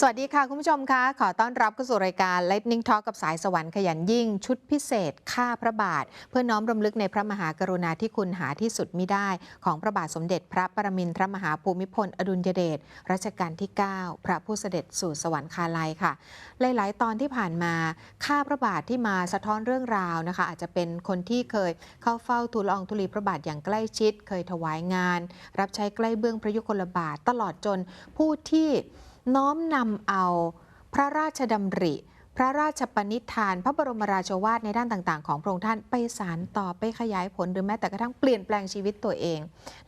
สวัสดีค่ะ คุณผู้ชมคะ ขอต้อนรับเข้าสู่รายการ Lightning Talk กับสายสวรรค์ขยันยิ่ง ชุดพิเศษข้าพระบาท เพื่อน้อมรำลึกในพระมหากรุณาธิคุณหาที่สุดมิได้ ของพระบาทสมเด็จพระปรมินทรมหาภูมิพล อดุลยเดชรัชกาลที่ 9 พระผู้เสด็จสู่สวรรคาลัยค่ะ หลาย ๆ ตอนที่ผ่านมาข้าพระบาทที่มาสะท้อนเรื่องราวนะคะ อาจจะเป็นคนที่เคยเข้าเฝ้าทูลอองธุลีพระบาทอย่างใกล้ชิด เคยถวายงาน รับใช้ใกล้เบื้องพระยุคลบาทตลอดจนผู้ที่ น้อมนำเอาพระราชดำริ พระราชปณิธาน พระบรมราชวาทในด้านต่าง ๆ ของพระองค์ท่านไปสารต่อไปขยายผลหรือแม้แต่กระทั่งเปลี่ยนแปลงชีวิตตัวเอง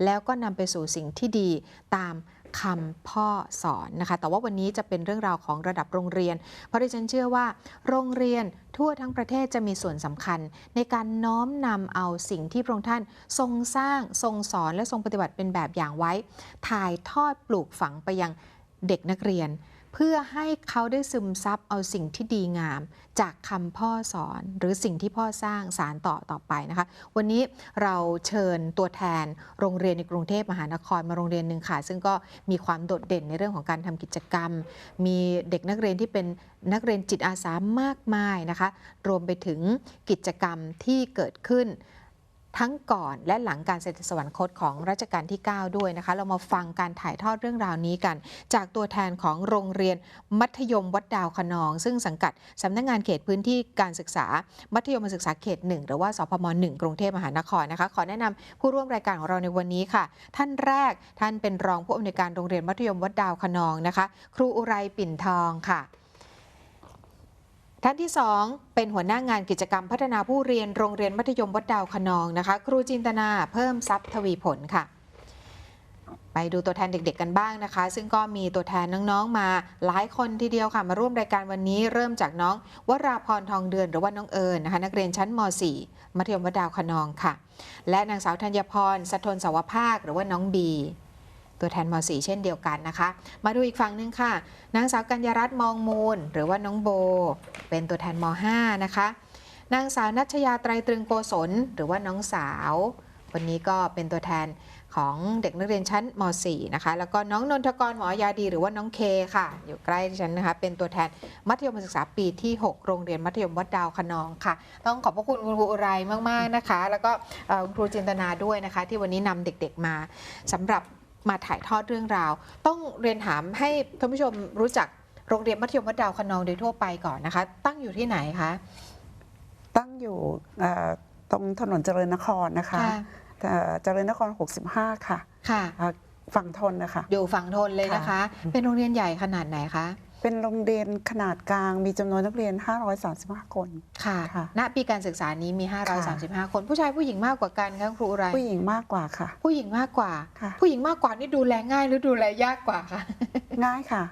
แล้วก็นำไปสู่สิ่งที่ดีตามคำพ่อสอนนะคะ แต่ว่าวันนี้จะเป็นเรื่องราวของระดับโรงเรียน เพราะดิฉันเชื่อว่า โรงเรียนทั่วทั้งประเทศจะมีส่วนสำคัญ ในการน้อมนำเอาสิ่งที่พระองค์ท่านทรงสร้าง ทรงสอนและทรงปฏิบัติเป็นแบบอย่างไว้ ถ่ายทอดปลูกฝังไปยัง เด็กนักเรียน เพื่อให้เขาได้ซึมซับเอาสิ่งที่ดีงาม จากคำพ่อสอนหรือสิ่งที่พ่อสร้างสารต่อต่อไปนะคะ วันนี้เราเชิญตัวแทนโรงเรียนในกรุงเทพมหานครมาโรงเรียนหนึ่งค่ะ ซึ่งก็มีความโดดเด่นในเรื่องของการทำกิจกรรม มีเด็กนักเรียนที่เป็นนักเรียนจิตอาสามากมายนะคะ รวมไปถึงกิจกรรมที่เกิดขึ้น ทั้งก่อนและหลังการเสด็จสวรรคตของรัชกาลที่ 9 ด้วยนะคะ เรามาฟังการถ่ายทอดเรื่องราวนี้กัน จากตัวแทนของโรงเรียนมัธยมวัดดาวคะนอง ซึ่งสังกัดสำนักงงานเขตพื้นที่การศึกษา มัธยมศึกษาเขต 1 หรือว่าสพม 1 กรุงเทพมหานครนะคะ ขอแนะนำผู้ร่วมรายการของเราในวันนี้ค่ะ ท่านแรกท่านเป็นรองผู้อำนวยการโรงเรียนมัธยมวัดดาวคะนองนะคะ ครูอุไรปิ่นทองค่ะ ท่านที่ 2 เป็นหัวหน้างานกิจกรรมพัฒนาผู้เรียนโรงเรียนมัธยมวัดดาวคนองนะคะ ครูจินตนาเพิ่มทรัพย์ทวีผลค่ะ ไปดูตัวแทนเด็กๆกันบ้างนะคะ ซึ่งก็มีตัวแทนน้องๆมาหลายคนทีเดียวค่ะ มาร่วมรายการวันนี้เริ่มจากน้องวราพรทองเดือนหรือว่าน้องเอิญนะคะ นักเรียนชั้นม .4 มัธยมวัดดาวคนองค่ะ และนางสาวธัญพรสะทนสาวภาคหรือว่าน้องบี ตัวแทนม .4 เช่นเดียวกันนะคะ มาดูอีกฝั่งหนึ่งค่ะ นางสาวกัญญารัตน์มองมูล หรือว่าน้องโบ เป็นตัวแทนม .5 นะคะ นางสาวนัชยาไตรตรึงโกศลหรือว่าน้องสาววันนี้ก็เป็นตัวแทนของเด็กนักเรียนชั้นม .4 นะคะ แล้วก็น้องนนทกรหมอยาดี หรือว่าน้องเคค่ะ อยู่ใกล้ฉันนะคะ เป็นตัวแทนมัธยมศึกษาปีที่ 6 โรงเรียนมัธยมวัดดาวคะนองค่ะ ต้องขอบพระคุณคุณครูอุไรมาก ๆ นะคะ แล้วก็คุณครูจินตนาด้วยนะคะ ที่วันนี้นำเด็ก ๆ มาสำหรับ มาถ่ายทอดเรื่องราว ต้องเรียนถามให้ท่านผู้ชมรู้จักโรงเรียนมัธยมวัดดาวคะนองโดยทั่วไปก่อนนะคะ ตั้งอยู่ที่ไหนคะ ตั้งอยู่เอ่อตรงถนนเจริญนครนะคะค่ะเอ่อเจริญนคร 65 ค่ะค่ะ อ่าฝั่งทนนะคะ อยู่ฝั่งทนเลยนะคะค่ะเป็นโรงเรียนใหญ่ขนาดไหนคะ เป็นโรงเรียนขนาดกลางมีจำนวนนักเรียน 535 คนค่ะค่ะ ณปีการศึกษานี้มี 535 คน ผู้ชายผู้หญิงมากกว่ากันคะครูอะไร ผู้หญิงมากกว่าค่ะ ผู้หญิงมากกว่า ค่ะ ผู้หญิงมากกว่านี่ดูแลง่ายหรือดูแลยากกว่าคะง่ายค่ะ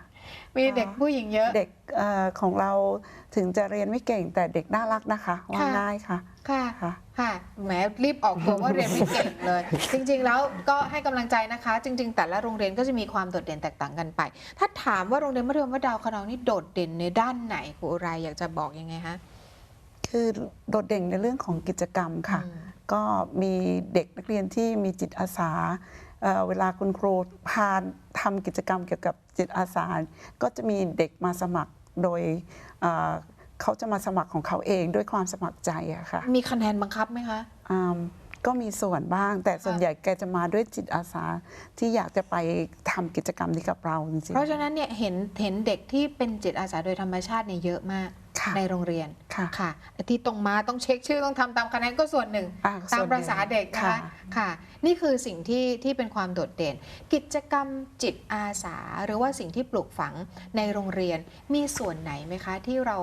มีเด็กผู้หญิงเยอะ เด็กเอ่อของเราถึงจะเรียนไม่เก่งแต่เด็กน่ารักนะคะว่าค่ะง่ายค่ะค่ะ ค่ะ ค่ะ แหมรีบออกตัวว่าเรียนไม่เก่งเลย จริง ๆ แล้วก็ให้กำลังใจนะคะ จริง ๆ แต่ละโรงเรียนก็จะมีความโดดเด่นแตกต่างกันไป ถ้าถามว่าโรงเรียนมัธยมวัดดาวคะนองนี่โดดเด่นในด้านไหนครูอะไรอยากจะบอกยังไงคะคือโดดเด่นในเรื่องของกิจกรรมค่ะอืมก็มีเด็กนักเรียนที่มีจิตอาสา เอ่อเวลาคุณครูพาทำกิจกรรมเกี่ยวกับจิตอาสาก็จะมีเด็กมาสมัครโดยเอ่อเขาจะมาสมัครของเขาเองด้วยความสมัครใจอะค่ะ มีคะแนนบังคับไหมคะอืม ก็มีส่วนบ้าง แต่ส่วนใหญ่แกจะมาด้วยจิตอาสาที่อยากจะไปทำกิจกรรมนี้กับเราจริงเพราะฉะนั้นเนี่ยเห็นเห็นเด็กที่เป็นจิตอาสาโดยธรรมชาติเนี่ยเยอะมากๆค่ะในโรงเรียนค่ะค่ะไอ้ที่ตรงมาต้องเช็คชื่อต้องทำตามคะแนนก็ส่วนหนึ่งอ่ตามส่วนหปนึ่ระษาเด็กนะคะค่ะค่ะ นี่คือสิ่งที่ที่เป็นความโดดเด่น กิจกรรมจิตอาสา หรือว่าสิ่งที่ปลูกฝังในโรงเรียนมีส่วนไหนไหมคะ ที่เรา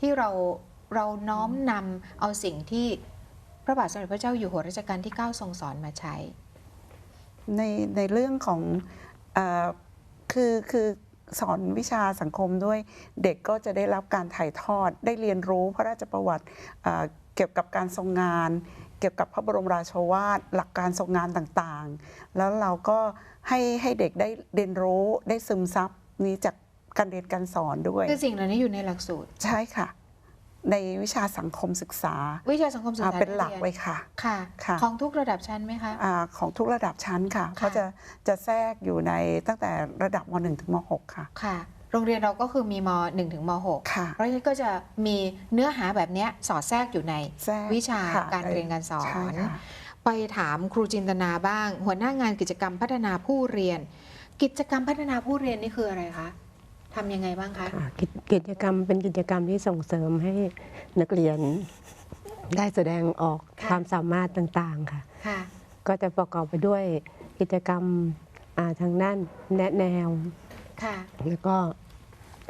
ที่เราเราน้อมนำเอาสิ่งที่พ ระบาทสมเด็จพระเจ้าอยู่หัวรัชกาลที่ 9 ทรงสอนมาใช้ ในในเรื่องของเออคือคือสอนวิชาสังคมด้วยเด็กก็จะได้รับการถ่ายทอด ได้เรียนรู้พระราชประวัติเอ่อเกี่ยวกับการทรงงาน เกี่ยวกับพระบรมราโชวาทหลักการทรงงานต่างๆ แล้วเราก็ให้ให้เด็กได้เรียนรู้ได้ซึมซับนี้จากการเรียนการสอนด้วยคือสิ่งเหล่านี้อยู่ในหลักสูตร ใช่ค่ะ ในวิชาสังคมศึกษาวิชาสังคมศึกอ่าษาเป็นหลักรีเลยค่ะค่ะค่ะ ของทุกระดับชั้นไหมคะอาของทุกระดับชั้นค่ะเขาจะจะแทรกอยู่ในตั้งแต่ระดับม .1 ถึงม .6 ค่ะค่ะ โรงเรียนเราก็คือมีม 1 ถึงม 6 ค่ะเพราะฉะนั้นก็จะมีเนื้อหาแบบเนี้ยสอดแทรกอยู่ในแทรกวิชาค่ะการเรียนการสอใช่นค่ะไปถามครูจินตนาบ้าง หัวหน้างานกิจกรรมพัฒนาผู้เรียน กิจกรรมพัฒนาผู้เรียนนี่คืออะไรคะ ทำยังไงบ้างคะค่ะกิจกิจกรรมเป็นกิจกรรมที่ส่งเสริมให้นักเรียนได้แสดงออกค่ะความสามารถต่างๆค่ะ ค่ะ ก็จะประกอบไปด้วยกิจกรรมอ่าทางด้านแนะแนว ค่ะ แล้วก็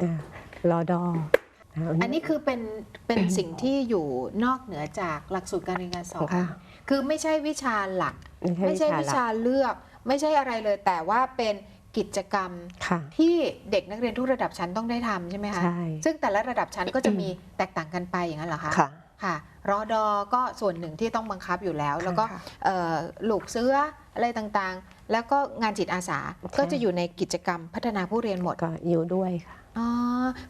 อ่ารอดอนะคะอันนี้คือเป็นเป็นสิ่งที่อยู่นอกเหนือจากหลักสูตรการเรียนการสอนค่ะคือไม่ใช่วิชาหลัก ไม่ไม่ใช่ใช่วิวิชาชาหลักเลือก ไม่ใช่อะไรเลย แต่ว่าเป็น กิจกรรมค่ะที่เด็กนักเรียนทุกระดับชั้นต้องได้ทำใช่ไหมคะใช่ซึ่งแต่ละระดับชั้นก็จะมีแตกต่างกันไปอย่างนั้นเหรอคะค่ะค่ะรอดอก็ส่วนหนึ่งที่ต้องบังคับอยู่แล้ว แล้วก็ค่ะเอ่อลูกเสื้ออะไรต่างๆ แล้วก็งานจิตอาสาก็จะอยู่ในกิจกรรมพัฒนาผู้เรียนหมดก็อยู่ด้วยค่ะอ๋อ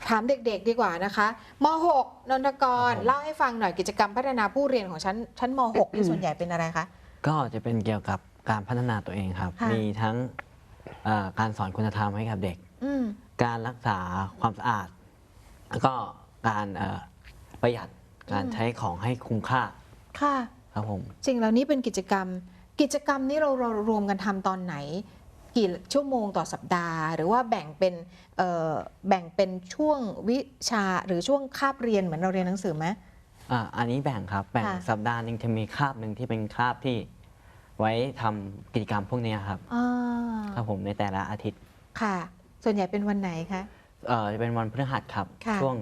ถามเด็กๆดีกว่านะคะม .6 นนทกรครับผมเล่าให้ฟังหน่อยกิจกรรมพัฒนาผู้เรียนของชั้นชั้นม .6 ที่ส่วนใหญ่เป็นอะไรคะก็จะเป็นเกี่ยวกับการพัฒนาตัวเองครับค่ะมีทั้งเอ่อ การสอนคุณธรรมให้กับเด็กอืมการรักษาความสะอาด แล้วก็การเอ่อประหยัดการอืมใช้ของให้คุ้มค่าค่ะครับผมสิ่งเหล่านี้เป็นกิจกรรม กิจกรรมนี้เราเรารวมกันทำตอนไหน กี่ชั่วโมงต่อสัปดาห์ หรือว่าแบ่งเป็นเอ่อแบ่งเป็นช่วงวิชาหรือช่วงคาบเรียนเหมือนเราเรียนหนังสือไหมอ่าอันนี้แบ่งครับแบ่งค่ะสัปดาห์หนึ่งจะมีคาบหนึ่งที่เป็นคาบที่ ไว้ทำกิจกรรมพวกเนี้ยครับอ่าครับผมในแต่ละอาทิตย์ค่ะ ส่วนใหญ่เป็นวันไหนคะ เอ่อจะเป็นวันพฤหัสครับ ค่ะ ช่วง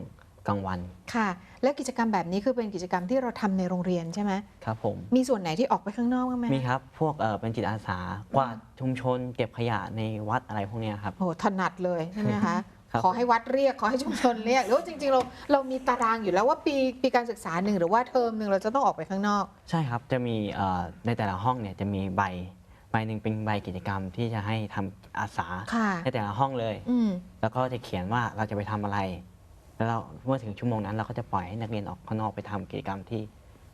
กลางวันค่ะ และกิจกรรมแบบนี้คือเป็นกิจกรรมที่เราทำในโรงเรียนใช่ไหมครับผม มีส่วนไหนที่ออกไปข้างนอกบ้างไหมมีครับ พวกเอ่อเป็นจิตอาสากวาดชุมชน เก็บขยะในวัดอะไรพวกเนี้ยครับโอ้โหถนัดเลยใช่ไหมคะครับ ขอให้วัดเรียกขอให้ชุมชนเรียกหรือว่าจริงๆเราเรามีตารางอยู่แล้วว่าปีปีการศึกษาหนึ่งหรือว่าเทอมหนึ่งเราจะต้องออกไปข้างนอก ใช่ครับจะมีเอ่อในแต่ละห้องเนี่ยจะมีใบใบหนึ่งเป็นใบกิจกรรมที่จะให้ทำอาสาค่ะในแต่ละห้องเลยอืมแล้วก็จะเขียนว่าเราจะไปทำอะไร แล้วเราเมื่อถึงชั่วโมงนั้นเราก็จะปล่อยให้นักเรียนออกข้างนอกไปทำกิจกรรมที่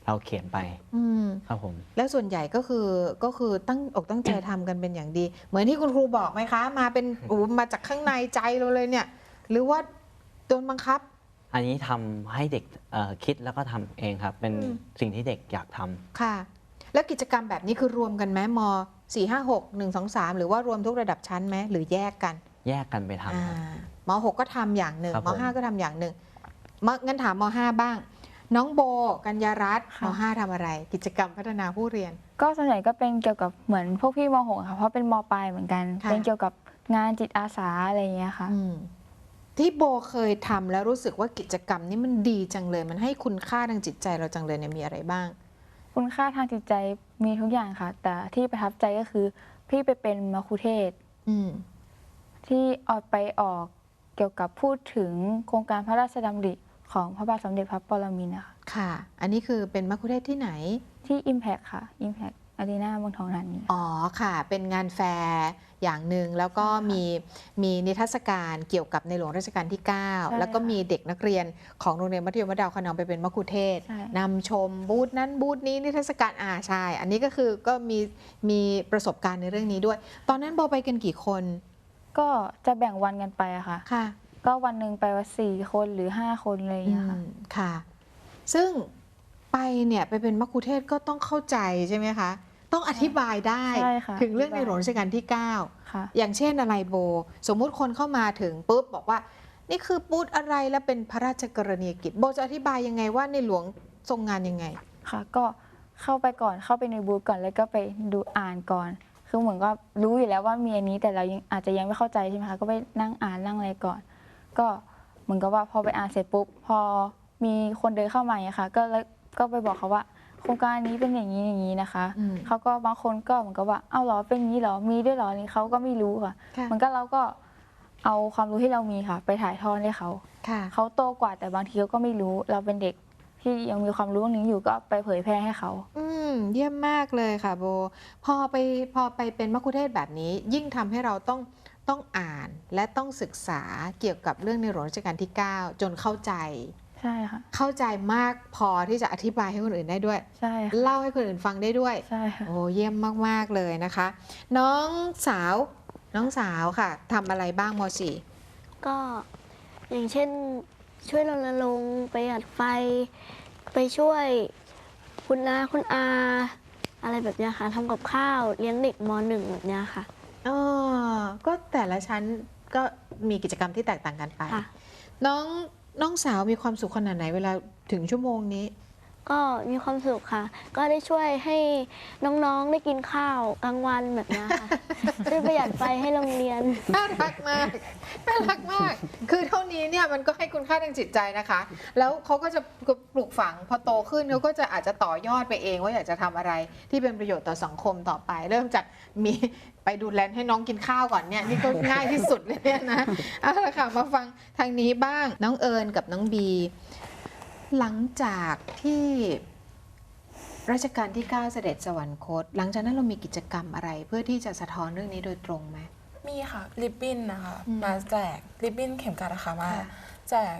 เราเขียนไปอืมครับผม แล้วส่วนใหญ่ก็คือก็คือตั้งอกตั้งใจทำกันเป็นอย่างดี เหมือนที่คุณครูบอกไหมคะ มาเป็นโอ้มาจากข้างในใจเราเลยเนี่ย หรือว่าโดนบังคับ อันนี้ทำให้เด็กเอ่อคิดแล้วก็ทำเองครับ เป็นอืม สิ่งที่เด็กอยากทำค่ะ แล้วกิจกรรมแบบนี้คือรวมกันไหมม4 5 6 1 2 3หรือว่ารวมทุกระดับชั้นไหมหรือแยกกันแยกกันไปทำอ่าครับมหกก็ทำอย่างหนึ่งครับมผม ห้าก็ทำอย่างหนึ่งมงั้นถามมห้าบ้าง น้องโบกัญญารัตน์ม ค่ะห้าทำอะไร กิจกรรมพัฒนาผู้เรียน ก็ส่วนใหญ่ก็เป็นเกี่ยวกับเหมือนพวกพี่มหกค่ะเพราะเป็นมปลายเหมือนกัน ค่ะ เป็นเกี่ยวกับงานจิตอาสาอะไรอย่างเงี้ยค่ะ อืมที่โบเคยทำแล้วรู้สึกว่ากิจกรรมนี้มันดีจังเลย มันให้คุณค่าทางจิตใจเราจังเลยเนี่ยมีอะไรบ้าง คุณค่าทางจิตใจมีทุกอย่างค่ะ แต่ที่ประทับใจก็คือ พี่ไปเป็นมัคคุเทศก์อืมที่ออกไปออกเกี่ยวกับพูดถึงโครงการพระราชดำริ ของพระบาทสมเด็จพระปรมินทรนะคะค่ะ อันนี้คือเป็นมัคคุเทศก์ที่ไหน ที่ Impact ค่ะ Impact Arena เมืองทองธานีอ๋อค่ะ เป็นงานแฟร์อย่างหนึ่งแล้วก็มีมีนิทรรศการเกี่ยวกับในหลวงรัชกาลที่ 9 แล้วก็มีเด็กนักเรียนของโรงเรียนมัธยมวัดดาวคะนองไปเป็นมัคคุเทศก์ใช่นำชมบูธนั้นบูธนี้นิทรรศการอ่าใช่ อันนี้ก็คือก็มีมีประสบการณ์ในเรื่องนี้ด้วย ตอนนั้นโบไปกันกี่คน ก็จะแบ่งวันกันไปอะค่ะค่ะ ก็วันหนึ่งไปว่าสี่คนหรือห้าคนอะไรอย่างเงี้ยค่ะ อืมค่ะ ซึ่งไปเนี่ยไปเป็นมัคคุเทศก์ก็ต้องเข้าใจใช่ไหมคะ ต้องอธิบายได้ ใช่ค่ะถึงเรื่องในอธิบาย หลวงรัชกาลที่9ค่ะอย่างเช่นอะไรโบ สมมุติคนเข้ามาถึงปุ๊บบอกว่า นี่คือบูธอะไรและเป็นพระราชกรณียกิจ โบจะอธิบายยังไงว่าในหลวงทรงงานยังไง ค่ะ ก็เข้าไปก่อนเข้าไปในบูธก่อนแล้วก็ไปดูอ่านก่อน คือเหมือนก็รู้อยู่แล้วว่ามีอันนี้แต่เรายังอาจจะยังไม่เข้าใจใช่ไหมคะก็ไปนั่งอ่านนั่งอะไรก่อน ก็เหมือนกับว่าพอไปอ่านเสร็จปุ๊บพอมีคนเดินเข้ามาอย่างเงี้ยค่ะ ก็เลยก็ไปบอกเขาว่า โครงการนี้เป็นอย่างนี้อย่างนี้นะคะอืม เขาก็บางคนก็เหมือนกับว่าเอ้าเหรอเป็นอย่างนี้เหรอมีด้วยเหรอนี่เขาก็ไม่รู้ค่ะ ค่ะมันก็เราก็เอาความรู้ที่เรามีค่ะ ไปถ่ายทอดให้เขา ค่ะ เขาโตกว่าแต่บางทีเขาก็ไม่รู้ เราเป็นเด็กที่ยังมีความรู้ตรงนี้อยู่ก็ไปเผยแพร่ให้เขา อืมเยี่ยมมากเลยค่ะโบ พอไปพอไปเป็นมัคคุเทศก์แบบนี้ ยิ่งทำให้เราต้อง ต้องอ่านและต้องศึกษาเกี่ยวกับเรื่องในหลวงรัชกาลที่ 9 จนเข้าใจ ใช่ค่ะ เข้าใจมากพอที่จะอธิบายให้คนอื่นได้ด้วย ใช่ค่ะเล่าให้คนอื่นฟังได้ด้วย ใช่ค่ะโอ้เยี่ยมมาก ๆ เลยนะคะ น้องสาว น้องสาวค่ะทำอะไรบ้างมสี่ก็อย่างเช่นช่วยรณรงค์ประหยัดไฟ ไปช่วยคุณน้าคุณอา อะไรแบบเนี้ยค่ะทำกับข้าวเลี้ยงเด็กมหนึ่งแบบเนี้ยค่ะ อ๋อก็แต่ละชั้นก็มีกิจกรรมที่แตกต่างกันไป ค่ะ น้องน้องสาวมีความสุขขนาดไหนเวลาถึงชั่วโมงนี้ ก็มีความสุขค่ะ ก็ได้ช่วยให้น้องๆได้กินข้าวกลางวันแบบเนี้ยค่ะช่วยประหยัดไฟให้โรงเรียน น่ารักมาก น่ารักมาก คือเท่านี้เนี่ยมันก็ให้คุณค่าทางจิตใจนะคะ แล้วเขาก็จะปลูกฝังพอโตขึ้นเขาก็จะอาจจะต่อยอดไปเอง ว่าอยากจะทำอะไรที่เป็นประโยชน์ต่อสังคมต่อไป เริ่มจากมีไปดูแลให้น้องกินข้าวก่อนเนี่ยนี่ก็ง่ายที่สุดเลยเนี่ยนะเอาละค่ะมาฟังทางนี้บ้างน้องเอิญกับน้องบี หลังจากที่รัชกาลที่ 9 เสด็จสวรรคต หลังจากนั้นเรามีกิจกรรมอะไร เพื่อที่จะสะท้อนเรื่องนี้โดยตรงไหม มีค่ะริบบิ้นนะคะอืมมาแจกริบบิ้นเข็มกัดนะคะมาค่ะ แจก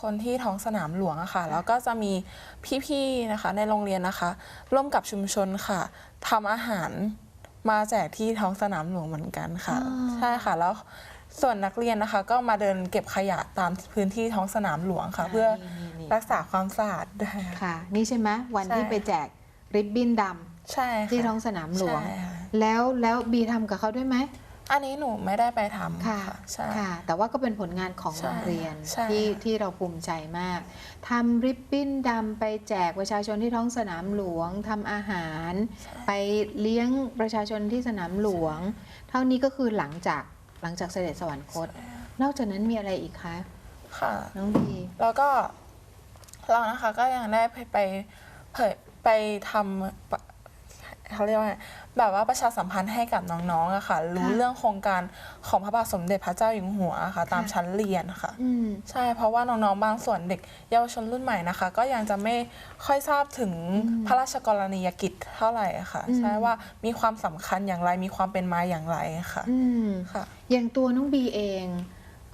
คนที่ท้องสนามหลวงอะค่ะ แล้วก็จะมีพี่ๆนะคะ ในโรงเรียนนะคะ ร่วมกับชุมชนค่ะทำอาหารมาแจกที่ท้องสนามหลวงเหมือนกันค่ะ อ๋อ ใช่ค่ะแล้วส่วนนักเรียนนะคะ ก็มาเดินเก็บขยะตามพื้นที่ท้องสนามหลวงค่ะ เพื่อนี่นี่ รักษาความสะอาดด้วยค่ะค่ะนี่ใช่ไหมวันใช่ที่ไปแจกริบบิ้นดใช่ำค่ะที่ท้องสนามหลวงใช่ค่ะแล้วแล้วบีทำกับเขาด้วยไหมอันนี้หนูไม่ได้ไปทำค่ะค่ะใช่ค่ะ แต่ว่าก็เป็นผลงานของใช่โรงเรียนใช่ที่ค่ะที่เราภูมิใจมากทำริบบิ้นดำไปแจกประชาชนที่ท้องสนามหลวงทำอาหาร ไปเลี้ยงประชาชนที่สนามหลวง เท่านี้ก็คือหลังจากหลังจากเสด็จสวรรคต นอกจากนั้นมีอะไรอีกคะ ค่ะ น้องบีแล้วก็ เรานะคะก็ยังได้ไปไปเผยไปทำปะเขาเรียกว่าไงแบบว่าประชาสัมพันธ์ให้กับน้องๆอะค่ะ รู้เรื่องโครงการของพระบาทสมเด็จพระเจ้าอยู่หัวอะค่ะ ตามชั้นเรียนค่ะอืมใช่เพราะว่าน้องๆบางส่วนเด็กเยาวชนรุ่นใหม่นะคะ ก็ยังจะไม่ค่อยทราบถึงอืมพระราชกรณียกิจเท่าไหร่อะค่ะอืมใช่ว่ามีความสำคัญอย่างไรมีความเป็นมาอย่างไรค่ะอืมค่ะ อย่างตัวน้องบีเอง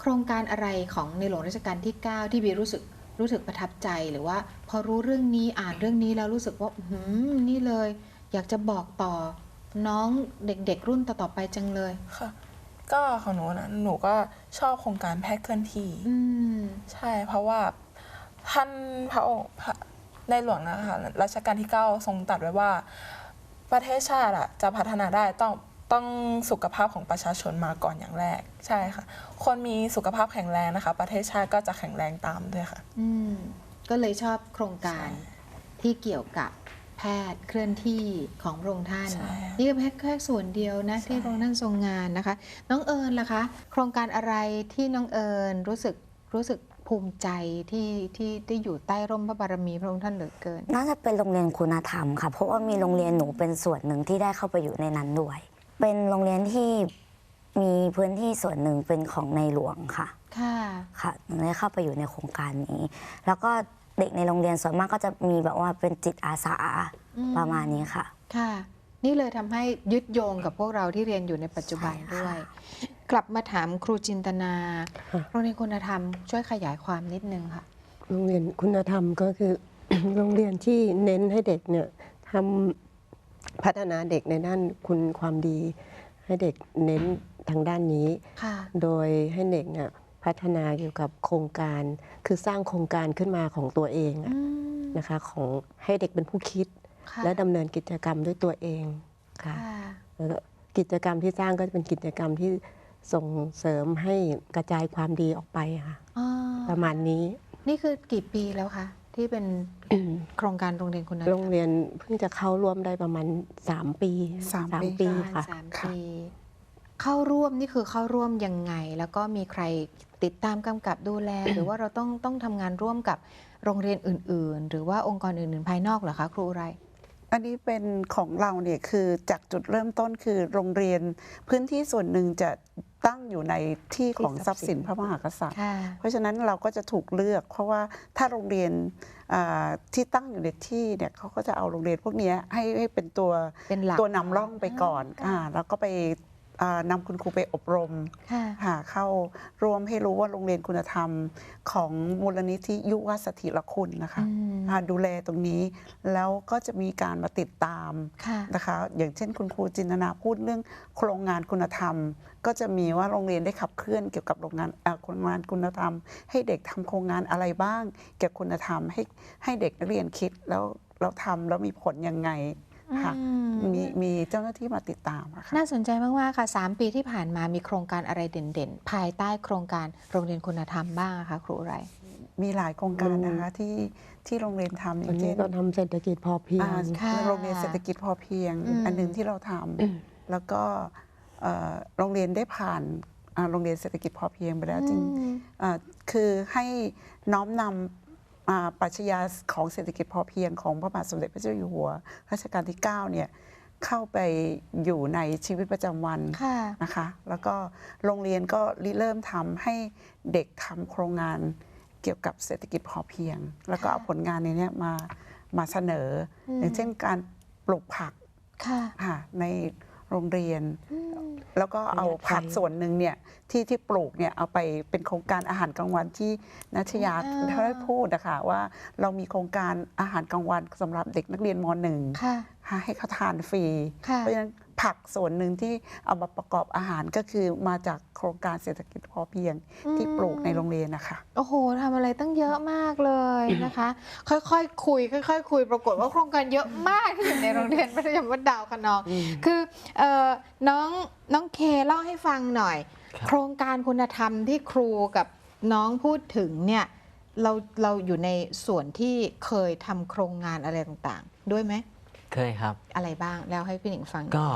โครงการอะไรของในหลวงรัชกาลที่ 9 ที่บีรู้สึก รู้สึกประทับใจหรือว่า พอรู้เรื่องนี้อ่านเรื่องนี้แล้วรู้สึกว่าอื้อหือนี่เลย อยากจะบอกต่อน้องเด็กๆรุ่นต่อๆไปจังเลยค่ะ ก็ของหนูนะหนูก็ชอบโครงการแพทย์เคลื่อนที่อืมใช่เพราะว่าท่านพระองค์พระในหลวงนะคะรัชกาลที่ 9 ทรงตรัสไว้ว่า ประเทศชาติอะจะพัฒนาได้ต้อง ต้องสุขภาพของประชาชนมาก่อนอย่างแรก ใช่ค่ะ คนมีสุขภาพแข็งแรงนะคะ ประเทศชาติก็จะแข็งแรงตามด้วยค่ะ อืมก็เลยชอบโครงการที่เกี่ยวกับแพทย์เคลื่อนที่ของพระองค์ท่าน ใช่ค่ะนี่ก็แค่แค่ส่วนเดียวนะที่พระองค์ท่านทรงงานนะคะ น้องเอิญล่ะคะ โครงการอะไรที่น้องเอิญรู้สึกรู้สึกภูมิใจที่ที่ได้อยู่ใต้ร่มพระบารมีพระองค์ท่านเหลือเกิน น่าจะเป็นโรงเรียนคุณธรรมค่ะ เพราะว่ามีโรงเรียนหนูเป็นส่วนหนึ่งที่ได้เข้าไปอยู่ในนั้นด้วย เป็นโรงเรียนที่มีพื้นที่ส่วนหนึ่งเป็นของในหลวงค่ะ ค่ะค่ะหนูได้เข้าไปอยู่ในโครงการนี้ แล้วก็เด็กในโรงเรียนส่วนมากก็จะมีแบบว่าเป็นจิตอาสาอืมประมาณนี้ค่ะ ค่ะ นี่เลยทำให้ยึดโยงกับพวกเราที่เรียนอยู่ในปัจจุบันใช่ค่ะ ด้วย กลับมาถามครูจินตนาค่ะ โรงเรียนคุณธรรมช่วยขยายความนิดนึงค่ะ โรงเรียนคุณธรรมก็คือ โรงเรียนที่เน้นให้เด็กเนี่ยทำ พัฒนาเด็กในด้านคุณความดี ให้เด็กเน้นทางด้านนี้ ค่ะ โดยให้เด็กเนี่ยพัฒนาเกี่ยวกับโครงการ คือสร้างโครงการขึ้นมาของตัวเองอะอืมนะคะของให้เด็กเป็นผู้คิด ค่ะและดำเนินกิจกรรมด้วยตัวเองค่ะ ค่ะ แล้วก็กิจกรรมที่สร้างก็จะเป็นกิจกรรมที่ส่งเสริมให้กระจายความดีออกไปค่ะ อ๋อ ประมาณนี้นี่คือกี่ปีแล้วคะ ที่เป็นโครงการโรงเรียนคุณธรรมโรงเรียนเพิ่งจะเข้าร่วมได้ประมาณ 3 ปีสามปีปีประมาณค่ะสามค่ะปีเข้าร่วมนี่คือเข้าร่วมยังไง แล้วก็มีใครติดตามกำกับดูแล หรือว่าเราต้องต้องทำงานร่วมกับโรงเรียนอื่น ๆ หรือว่าองค์กรอื่น ๆ ภายนอกเหรอคะครูไร อันนี้เป็นของเราเนี่ยคือจากจุดเริ่มต้นคือโรงเรียนพื้นที่ส่วนหนึ่งจะตั้งอยู่ในที่ของที่ททรัรัพพย์ย์สิสินนพระมหากษัตริย์ค่ะเพราะฉะนั้นเราก็จะถูกเลือก เพราะว่าถ้าโรงเรียนอ่าที่ตั้งอยู่ในที่เนี่ยเขาก็จะเอาโรงเรียนพวกเนี้ยให้ให้เป็นตัวเป็นหลักตัวนำร่องไปก่อนอ่าแล้วก็ไปอ่า นำคุณครูไปอบรมค่ะหาเข้าร่วมให้รู้ว่าโรงเรียนคุณธรรมของมูลนิธิยุวสถิรคุณนะคะอืมอ่าดูแลตรงนี้แล้วก็จะมีการมาติดตามค่ะนะคะอย่างเช่นคุณครูจินตนาพูดเรื่องโครงงานคุณธรรม ก็จะมีว่าโรงเรียนได้ขับเคลื่อนเกี่ยวกับโรงงานเอ่อโครงงานคุณธรรม ให้เด็กทำโครงงานอะไรบ้าง เกี่ยวกับคุณธรรมให้ให้เด็กนักเรียนคิดแล้วเราทำแล้วมีผลยังไง ค่ะอืมมีมีเจ้าหน้าที่มาติดตามอะค่ะน่าสนใจมากๆค่ะ 3 ปีที่ผ่านมามีโครงการอะไรเด่นๆ ภายใต้โครงการโรงเรียนคุณธรรมบ้างอะคะครูไร มีหลายโครงการนะคะที่ที่โรงเรียนทำออันย่างนี้เช่นก็ทำเศรษฐกิจพอเพียง อ่าค่ะโรงเรียนเศรษฐกิจพอเพียง อืม อันหนึ่งที่เราทำแล้วก็เอ่อโรงเรียนได้ผ่านอ่าโรงเรียนเศรษฐกิจพอเพียงไปแล้วจริง อืม อ่าคือให้น้อมนำอ่า ปรัชญาของเศรษฐกิจพอเพียงของพระบาทสมเด็จพระเจ้าอยู่หัวรัชกาลที่ 9 เนี่ยเข้าไปอยู่ในชีวิตประจำวันค่ะนะคะ แล้วก็โรงเรียนก็ริเริ่มทำให้เด็กทำโครงงานเกี่ยวกับเศรษฐกิจพอเพียง แล้วก็เอาผลงานในเนี้ยมามาเสนออมอย่างเช่นการปลูกผักค่ะค่ะใน โรงเรียนอืมแล้วก็เอาประหยัดไฟผักส่วนหนึ่งเนี่ยที่ที่ปลูกเนี่ยเอาไปเป็นโครงการอาหารกลางวันที่นัชยาอ่าเขาได้พูดนะคะว่าเรามีโครงการอาหารกลางวันสำหรับเด็กนักเรียนมหนึ่งค่ะให้เขาทานฟรีค่ะเพราะฉะนั้น ผักส่วนหนึ่งที่เอามาประกอบอาหารก็คือมาจากโครงการเศรษฐกิจพอเพียงที่ปลูกในโรงเรียนนะคะโอ้โหทำอะไรตั้งเยอะมากเลยนะคะ ค่อยๆคุย ค่อย ๆ คุย ปรากฏว่าโครงการเยอะมากที่อยู่ในโรงเรียนมัธยมวัดดาวคะนอง คือเอ่อน้องน้องเคเล่าให้ฟังหน่อยครับโครงการคุณธรรมที่ครูกับน้องพูดถึงเนี่ยเราเราอยู่ในส่วนที่เคยทำโครงงานอะไรต่างๆ ด้วยไหม เคยครับ อะไรบ้างแล้วให้พี่หนิงฟังก็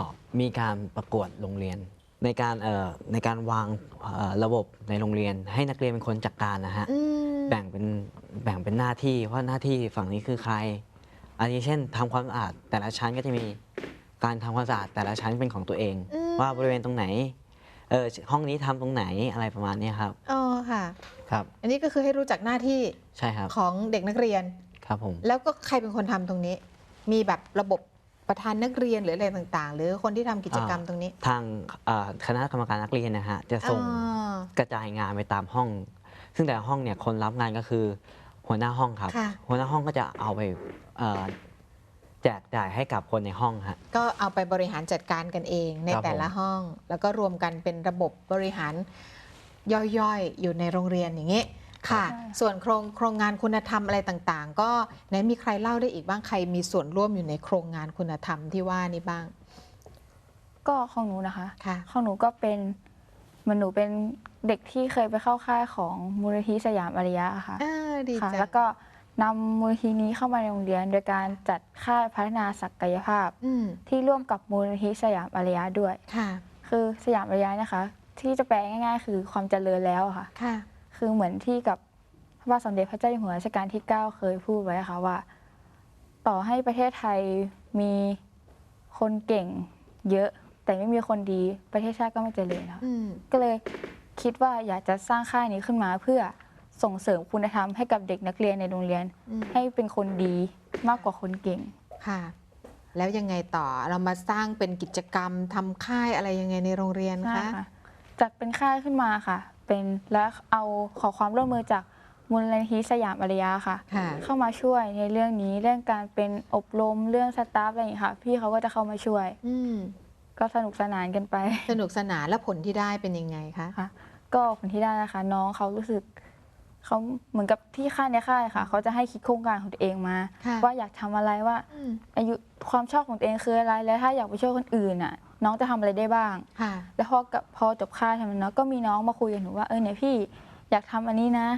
มีการประกวดโรงเรียน ในการเอ่อในการวางเอ่อระบบในโรงเรียน ให้นักเรียนเป็นคนจัดการนะฮะ อืม แบ่งเป็นแบ่งเป็นหน้าที่ว่าหน้าที่ฝั่งนี้คือใคร อันนี้เช่นทำความสะอาดแต่ละชั้นก็จะมีการทำความสะอาดแต่ละชั้นเป็นของตัวเอง อืม ว่าบริเวณตรงไหนเออห้องนี้ทำตรงไหนอะไรประมาณเนี้ยครับอ๋อค่ะ ครับ อันนี้ก็คือให้รู้จักหน้าที่ใช่ครับของเด็กนักเรียน ครับผมแล้วก็ใครเป็นคนทำตรงนี้ มีแบบระบบประธานนักเรียนหรืออะไรต่างๆ หรือคนที่ทำกิจกรรมตรงนี้ ทางเอ่อคณะกรรมการนักเรียนนะฮะจะส่งอ๋อกระจายงานไปตามห้อง ซึ่งแต่ละห้องเนี่ยคนรับงานก็คือหัวหน้าห้องครับ ค่ะ หัวหน้าห้องก็จะเอาไปเอ่อแจกจ่ายให้กับคนในห้องฮะ ก็เอาไปบริหารจัดการกันเองในครับแต่ละห้อง แล้วก็รวมกันเป็นระบบบริหารย่อยๆ อยู่ในโรงเรียนอย่างนี้ ค่ะใช่ส่วนโครงโครงงานคุณธรรมอะไรต่างๆ ก็ไหนมีใครเล่าได้อีกบ้างใครมีส่วนร่วมอยู่ในโครงงานคุณธรรมที่ว่านี้บ้าง ก็ของหนูนะคะค่ะของหนูก็เป็นเหมันหนูเป็นเด็กที่เคยไปเข้าค่ายของมูลนิธิสยามอาริยะค่ะอ่าดีค่ะจังแล้วก็นำมูลนิธินี้เข้ามาในโรงเรียน โดยการจัดค่ายพัฒนาศักยภาพอืมที่ร่วมกับมูลนิธิสยามอาริยะด้วยค่ะ คือสยามอาริยะนะคะ ที่จะแปลง่าย ๆ คือความเจริญแล้วอะค่ะ ค่ะคือเหมือนที่กับพระบาทสมเด็จพระเจ้าอยู่หัวรัชกาลที่ 9 เคยพูดไว้ค่ะว่า ต่อให้ประเทศไทยมีคนเก่งเยอะ แต่ไม่มีคนดีประเทศชาติก็ไม่เจริญค่ะอืมก็เลยคิดว่าอยากจะสร้างค่ายนี้ขึ้นมาเพื่อส่งเสริมคุณธรรมให้กับเด็กนักเรียนในโรงเรียนอืมให้เป็นคนดีมากกว่าคนเก่งค่ะ แล้วยังไงต่อเรามาสร้างเป็นกิจกรรมทำค่ายอะไรยังไงในโรงเรียนใช่คะค่ะจัดเป็นค่ายขึ้นมาค่ะ เป็นแล้วเอาขอความร่วมมือจากมูลนิธิสยามอาริยะค่ะ ค่ะ เข้ามาช่วยในเรื่องนี้เรื่องการเป็นอบรมเรื่องสตาฟอะไรอย่างนี้ยค่ะ พี่เขาก็จะเข้ามาช่วย อืมก็สนุกสนานกันไป สนุกสนานแล้วผลที่ได้เป็นยังไงคะ ค่ะก็ผลที่ได้นะคะ น้องเขารู้สึกเขาเหมือนกับที่ค่ายในค่ายค่ะ เขาจะให้คิดโครงการของตัวเองมา ค่ะ ว่าอยากทำอะไรว่า อืม อายุความชอบของตัวเองคืออะไร แล้วถ้าอยากไปช่วยคนอื่นอะ น้องจะทำอะไรได้บ้าง ค่ะ แล้วพอกับพอจบค่ายทำนั้นเนาะก็มีน้องมาคุยกับหนูว่าเออเนี่ยพี่อยากทำอันนี้นะ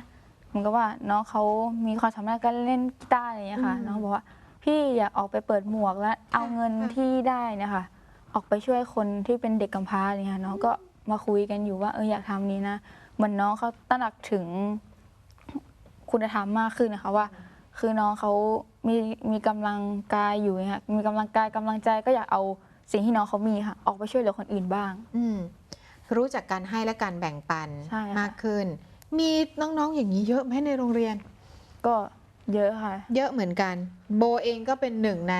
เหมือนกับว่าน้องเขามีความสามารถการเล่นกีตาร์อะไรอย่างเงี้ยค่ะ อืมน้องบอกว่าพี่อยากออกไปเปิดหมวกแล้วเอาเงินค่ะที่ได้เนะคะออกไปช่วยคนที่เป็นเด็กกำพร้าอะไรเงี้ยน้องก็มาคุยกันอยู่ว่าเอออยากทำนี้นะเหมือนน้องเขาตระหนักถึงคุณธรรมมากขึ้นนะคะว่า คือน้องเขามีมีกำลังกายอยู่เนี่ยค่ะมีกำลังกายกำลังใจก็อยากเอา สิ่งที่น้องเขามีค่ะ ออกไปช่วยเหลือคนอื่นบ้าง อืมรู้จักการให้และการแบ่งปันใช่ค่ะ มากขึ้น มีน้องๆอย่างนี้เยอะไหมในโรงเรียน ก็เยอะค่ะ เยอะเหมือนกัน โบเองก็เป็นหนึ่งใน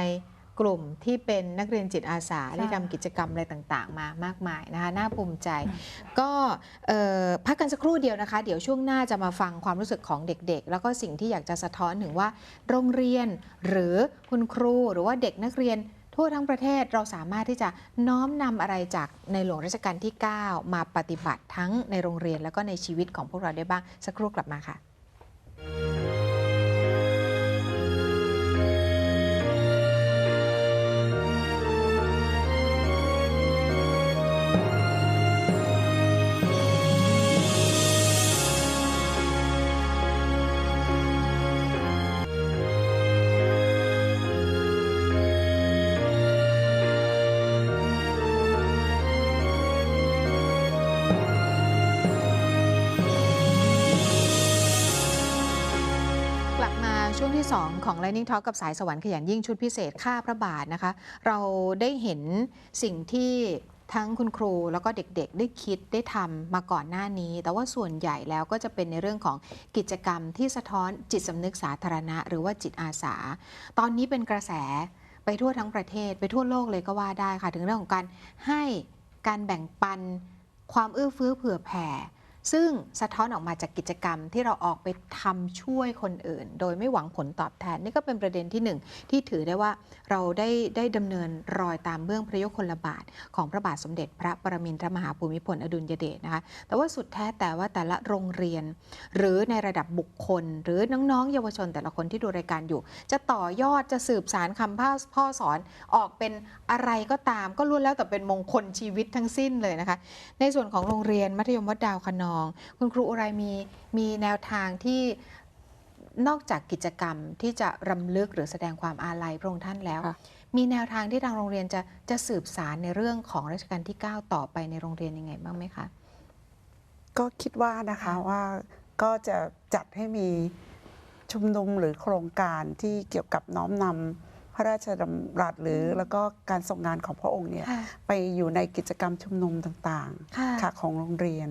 กลุ่มที่เป็นนักเรียนจิตอาสาใช่ที่ทำกิจกรรมอะไรต่างๆ มามากมายนะคะน่าภูมิใจ ก็เอ่อพักกันสักครู่เดียวนะคะ เดี๋ยวช่วงหน้าจะมาฟังความรู้สึกของเด็กๆ แล้วก็สิ่งที่อยากจะสะท้อนถึงว่า โรงเรียนหรือคุณครูหรือว่าเด็กนักเรียน ทั่วทั้งประเทศเราสามารถที่จะน้อมนำอะไรจากในหลวงรัชกาลที่ 9 มาปฏิบัติทั้งในโรงเรียนแล้วก็ในชีวิตของพวกเราได้บ้างสักครู่กลับมาค่ะ Lightning Talk กับสายสวรรค์ขยันยิ่งชุดพิเศษค่าพระบาทนะคะ เราได้เห็นสิ่งที่ทั้งคุณครูแล้วก็เด็กๆ ได้คิดได้ทำมาก่อนหน้านี้ แต่ว่าส่วนใหญ่แล้วก็จะเป็นในเรื่องของกิจกรรมที่สะท้อนจิตสำนึกสาธารณะ หรือว่าจิตอาสา ตอนนี้เป็นกระแสไปทั่วทั้งประเทศ ไปทั่วโลกเลยก็ว่าได้ค่ะ ถึงเรื่องของการให้การแบ่งปันความเอื้อเฟื้อเผื่อแผ่ ซึ่งสะท้อนออกมาจากกิจกรรมที่เราออกไปทำช่วยคนอื่น โดยไม่หวังผลตอบแทน นี่ก็เป็นประเด็นที่หนึ่งที่ถือได้ว่าเราได้ได้ดำเนินรอยตามเบื้องพระยุคลบาท ของพระบาทสมเด็จพระปรมินทรมหาภูมิพลอดุลยเดชนะคะแต่ว่าสุดแท้แต่ว่าแต่ละโรงเรียน หรือในระดับบุคคล หรือน้องๆ เยาวชนแต่ละคนที่ดูรายการอยู่ จะต่อยอดจะสืบสารคำพ่อสอนออกเป็น อะไรก็ตามก็ล้วนแล้วแต่เป็นมงคลชีวิตทั้งสิ้นเลยนะคะ ในส่วนของโรงเรียนมัธยมวัดดาวคะนอง คุณครูอุไรมีมีแนวทางที่นอกจากกิจกรรมที่จะรำลึกหรือแสดงความอาลัยพระองค์ท่านแล้วค่ะมีแนวทางที่ทางโรงเรียนจะจะสืบสารในเรื่องของรัชกาลที่ 9 ต่อไปในโรงเรียนยังไงบ้างไหมคะ ก็คิดว่านะคะว่าก็จะจัดให้มีชุมนุมหรือโครงการที่เกี่ยวกับน้อมนำพ ระราชดำรัสหรือแล้วก็การส่งงานของพระองค์เนี่ยค่ะไปอยู่ในกิจกรรมชุมนุมต่างค่ะๆค่ะของโรงเรียน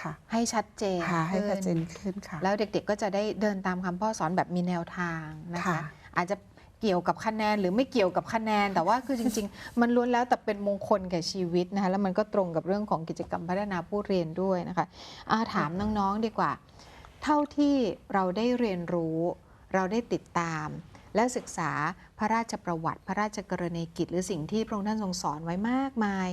ค่ะ ให้ชัดเจนค่ะให้ขึ้ชัดเจนขึ้นค่ะ แล้วเด็กๆก็จะได้เดินตามคำพ่อสอนแบบมีแนวทางนะคะค่ะอาจจะเกี่ยวกับคะแนนหรือไม่เกี่ยวกับคะแนน แต่ว่าคือจริง ๆ มันล้วนแล้วแต่เป็นมงคลแก่ชีวิตนะคะแล้วมันก็ตรงกับเรื่องของกิจกรรมพัฒนาผู้เรียนด้วยนะคะอาถามน้องๆดีกว่า เท่าที่เราได้เรียนรู้ เราได้ติดตาม และศึกษาพระราชประวัติ พระราชกรณียกิจ หรือสิ่งที่พระองค์ท่านทรงสอนไว้มากมาย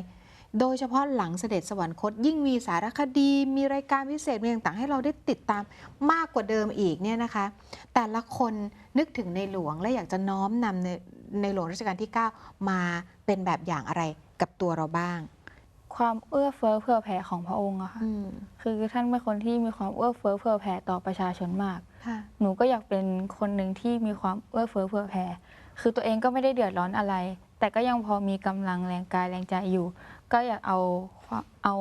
โดยเฉพาะหลังเสด็จสวรรคตยิ่งมีสารคดี มีรายการพิเศษมีต่างๆ ให้เราได้ติดตามมากกว่าเดิมอีกเนี่ยนะคะ แต่ละคนนึกถึงในหลวงและอยากจะน้อมนำในในหลวงรัชกาลที่ 9 มาเป็นแบบอย่างอะไรกับตัวเราบ้าง ความเอื้อเฟื้อเผื่อแผ่ของพระองค์อะค่ะอืมคือท่านเป็นคนที่มีความเอื้อเฟื้อเผื่อแผ่ต่อประชาชนมากค่ะ หนูก็อยากเป็นคนหนึ่งที่มีความเอื้อเฟื้อเผื่อแผ่คือตัวเองก็ไม่ได้เดือดร้อนอะไร แต่ก็ยังพอมีกำลังแรงกายแรงใจอยู่ ก็อยากเอาความเอา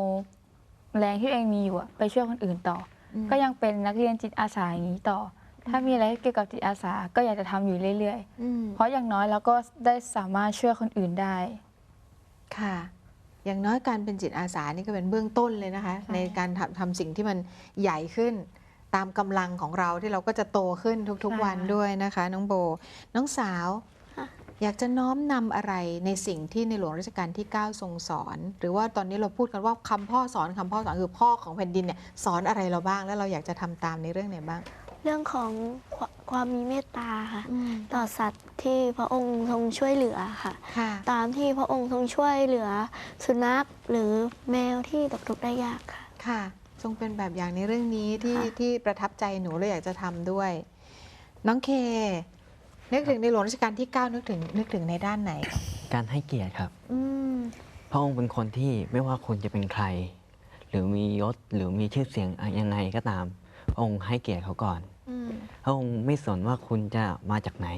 แรงที่ตัวเองมีอยู่อะไปช่วยคนอื่นต่ออมก็ยังเป็นนักเรียนจิตอาสาอย่างนี้ต่ออถ้ามีอะไรเกี่ยวกับจิตอาสาก็อยากจะทำอยู่เรื่อยอืมๆเพราะอย่างน้อยเราก็ได้สามารถช่วยคนอื่นได้ ค่ะ อย่างน้อยการเป็นจิตอาสานี่ก็เป็นเบื้องต้นเลยนะคะใช่ในการทำทำสิ่งที่มันใหญ่ขึ้น ตามกำลังของเราที่เราก็จะโตขึ้นทุกๆวันด้วยนะคะ น้องโบ น้องสาวค่ะอยากจะน้อมนำอะไรในสิ่งที่ในหลวงรัชกาลที่ 9 ทรงสอน หรือว่าตอนนี้เราพูดกันว่าคำพ่อสอนคำพ่อสอนคือพ่อของแผ่นดินเนี่ยสอนอะไรเราบ้าง แล้วเราอยากจะทำตามในเรื่องไหนบ้าง เรื่องของควความมีเมตตาค่ะต่อสัตว์ที่พระองค์ทรงช่วยเหลือค่ะค่ะ ตามที่พระองค์ทรงช่วยเหลือ สุนัขหรือแมวที่ตกทุกข์ได้ยากค่ะค่ะท รงเป็นแบบอย่างในเรื่องนี้ที่ค่ะที่ประทับใจหนูเลยอยากจะทำด้วย น้องเค นึกถึงในหลวงรัชกาลที่9นึกถึงนึกถึงในด้านไหนก่อนการให้เกียรติครับอืมพระองค์เป็นคนที่ไม่ว่าคุณจะเป็นใคร หรือมียศหรือมีชื่อเสียงอะยังไงก็ตาม พระองค์ให้เกียรติเขาก่อนอืมพระองค์ไม่สนว่าคุณจะมาจากไหน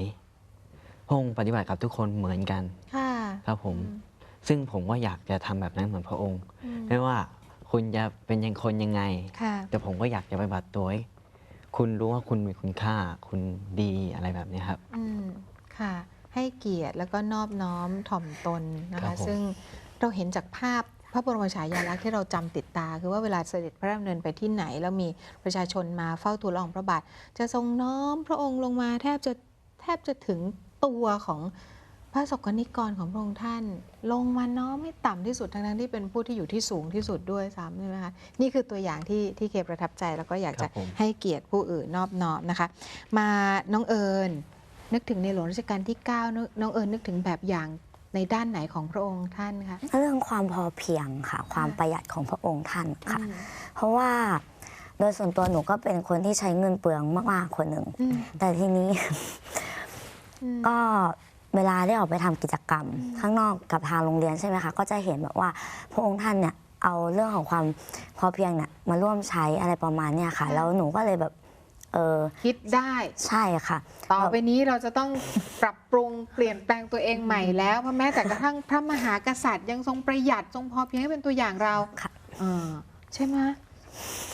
พระองค์ปฏิบัติกับทุกคนเหมือนกันค่ะครับผม ซึ่งผมก็อยากจะทำแบบนั้นเหมือนพระองค์อืมไม่ว่า คุณจะเป็นยังคนยังไง ค่ะ แต่ผมก็อยากจะปฏิบัติตัวให้คุณรู้ว่าคุณมีคุณค่า คุณดีอะไรแบบนี้ครับ อืม ค่ะ ให้เกียรติแล้วก็นอบน้อมถ่อมตนนะครัคะ บผม ซึ่งเราเห็นจากภาพพระบรมฉายาลักษณ์ที่เราจำติดตา คือว่าเวลาเสด็จพระดำเนินไปที่ไหน แล้วมีประชาชนมาเฝ้าทูลละอองพระบาท จะทรงน้อมพระองค์ลงมาแทบจะแทบจะถึงตัวของ พระศกนิกรของพระองค์ท่าน ลงมาเนาะไม่ต่ำที่สุดทั้งนั้นที่เป็นผู้ที่อยู่ที่สูงที่สุดด้วยซ้ำใช่ไหมคะนี่คือตัวอย่างที่ที่เคประทับใจแล้วก็อยากคจะรับผมให้เกียรติผู้อื่นนอบน้อมนะคะ มาน้องเอิญนึกถึงในหลวงรัชกาลที่9นึกน้องเอิญนึกถึงแบบอย่างในด้านไหนของพระองค์ท่านคะเรื่องความพอเพียงค่ะ ความค่ะประหยัดของพระองค์ท่านค่ะอืมเพราะว่าโดยส่วนตัวหนูก็เป็นคนที่ใช้เงินเปลืองมากๆคนหนึ่งอืมแต่ทีนี้อืมก็ เวลาได้ออกไปทำกิจกรรม ข้างนอกกับทางโรงเรียนใช่ไหมคะก็จะเห็นแบบว่าพระองค์ท่านเนี่ยเอาเรื่องของความพอเพียงเนี่ยมาร่วมใช้อะไรประมาณเนี่ยค่ะ แล้วหนูก็เลยแบบเออคิดได้ใช่ค่ะ ต่อไปนี้เราจะต้องปรับปรุงเปลี่ยนแปลงตัวเองใหม่แล้วเพราะแม้แต่กระทั่งพระมหากษัตริย์ยังทรงประหยัดทรงพอเพียงให้เป็นตัวอย่างเราค่ะเออใช่ไหม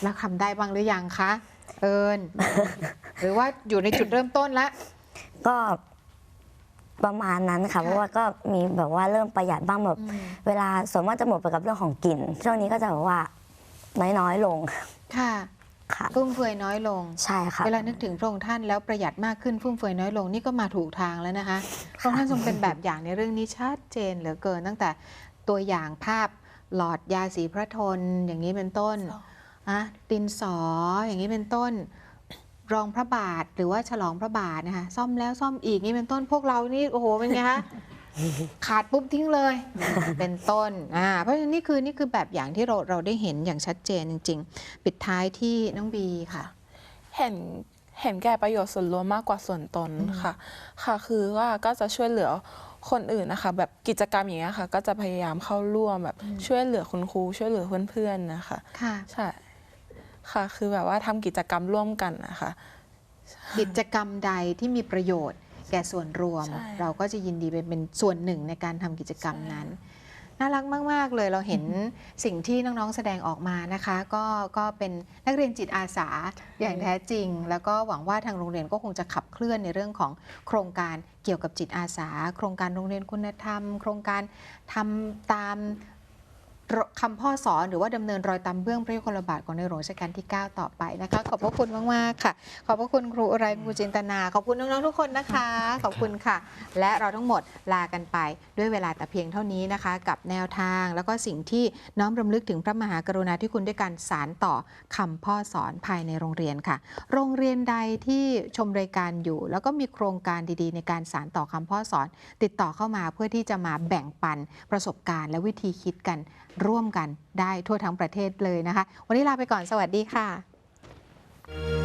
แล้วทำได้บ้างหรือยังคะ เอิญหรือว่าอยู่ในจุดเริ่มต้นละก็ ประมาณนั้นค่ะค่ะ เพราะว่าก็มีแบบว่าเริ่มประหยัดบ้างแบบเวลาส่วนมากจะหมดไปกับเรื่องของกลิ่นช่วงนี้ก็จะแบบว่าน้อยๆลงค่ะค่ะฟุ่มเฟือยน้อยลงใช่ค่ะเวลานึกถึงพระองค์ท่านแล้วประหยัดมากขึ้นฟุ่มเฟือยน้อยลงนี่ก็มาถูกทางแล้วนะคะพระองค์ท่านทรงเป็นแบบอย่างในเรื่องนี้ชัดเจนเหลือเกิน ตั้งแต่ตัวอย่างภาพหลอดยาสีพระทนอย่างนี้เป็นต้นอะดินสออย่างนี้เป็นต้น รองพระบาทหรือว่าฉลองพระบาทนะคะซ่อมแล้วซ่อมอีกนี่เป็นต้นพวกเรานี่โอ้โหเป็นไงคะขาดปุ๊บทิ้งเลยเป็นต้นอ่าเพราะฉะนั้นนี่คือนี่คือแบบอย่างที่เราเราได้เห็นอย่างชัดเจนจริง ๆ ปิดท้ายที่น้องบีค่ะ เห็นเห็นแก่ประโยชน์ส่วนรวมมากกว่าส่วนตนค่ะ ค่ะคือว่าก็จะช่วยเหลือคนอื่นนะคะ แบบกิจกรรมอย่างเงี้ยค่ะ ก็จะพยายามเข้าร่วมแบบช่วยเหลือคุณครูช่วยเหลือเพื่อนๆนะคะ ค่ะใช่ ค่ะ คือแบบว่าทำกิจกรรมร่วมกันนะคะ กิจกรรมใดที่มีประโยชน์ แก่ส่วนรวม ใช่เราก็จะยินดีไปเป็นส่วนหนึ่งในการทำกิจกรรมนั้น น่ารักมาก ๆ เลยเราเห็นสิ่งที่น้อง ๆ แสดงออกมานะคะ ก็ก็เป็นนักเรียนจิตอาสาอย่างแท้จริง แล้วก็หวังว่าทางโรงเรียนก็คงจะขับเคลื่อนในเรื่องของโครงการเกี่ยวกับจิตอาสา โครงการโรงเรียนคุณธรรม โครงการทำตาม คำพ่อสอนหรือว่าดำเนินรอยตามเบื้องพระยุคลบาทของในหลวงรัชกาลที่ 9 ต่อไปนะคะ ขอบพระคุณมาก ๆ ค่ะ ขอบพระคุณครูอุไรครูจินตนา ขอบคุณน้อง ๆ ทุกคนนะคะ ขอบคุณค่ะ และเราทั้งหมดลากันไปด้วยเวลาแต่เพียงเท่านี้นะคะ กับแนวทางแล้วก็สิ่งที่น้อมรำลึกถึงพระมหากรุณาธิคุณด้วยการสารต่อคำพ่อสอนภายในโรงเรียนค่ะ โรงเรียนใดที่ชมรายการอยู่ แล้วก็มีโครงการดีๆ ในการสารต่อคำพ่อสอน ติดต่อเข้ามาเพื่อที่จะมาแบ่งปันประสบการณ์ และวิธีคิดกันร่วมกันได้ทั่วทั้งประเทศเลยนะคะ วันนี้ลาไปก่อนสวัสดีค่ะ